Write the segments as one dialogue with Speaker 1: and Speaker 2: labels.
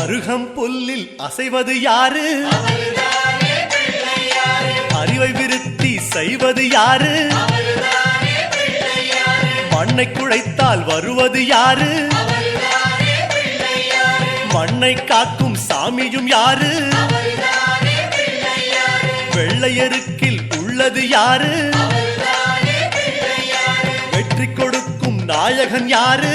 Speaker 1: அருகம் புல்லில் அசைவது யாரு? அறிவை விருத்தி செய்வது யாரு? மண்ணை குழைத்தால் வருவது யாரு? மண்ணை காக்கும் சாமியும் யாரு? வெள்ளையருக்கில் உள்ளது யாரு? வெற்றி கொடுக்கும் நாயகன் யாரு?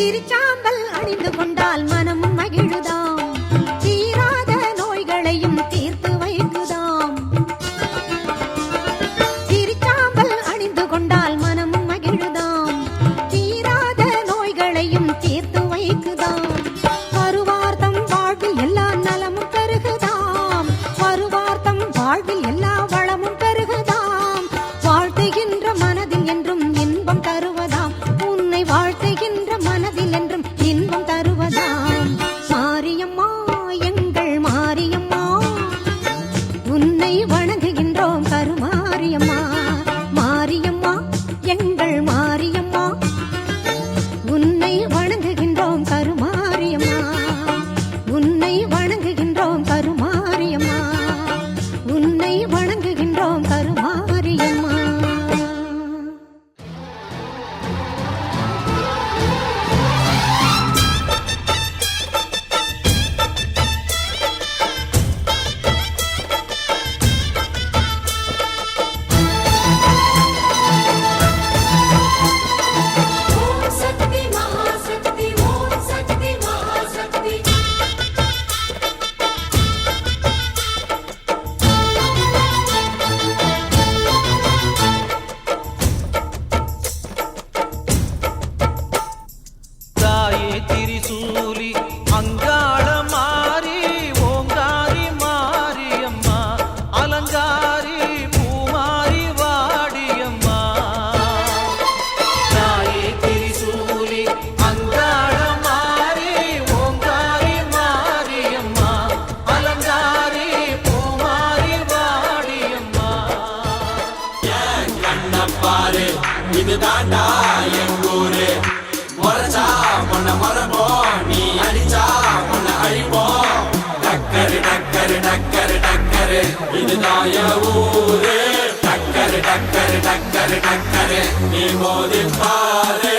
Speaker 2: திருச்சாம்பல் அணிந்து கொண்டால் வணங்குகின்றோம்
Speaker 3: கரு
Speaker 4: தாண்டா என் ஊரு. முறைச்சா பொண்ண முறைப்போம் நீ அடிச்சா பொண்ண அழிப்போம் டக்கரு டக்கரு டக்கரு டக்கரு. இதுதான் என் ஊரு. டக்கரு டக்கரு டக்கரு டக்கரு. நீ மோதி பாரு.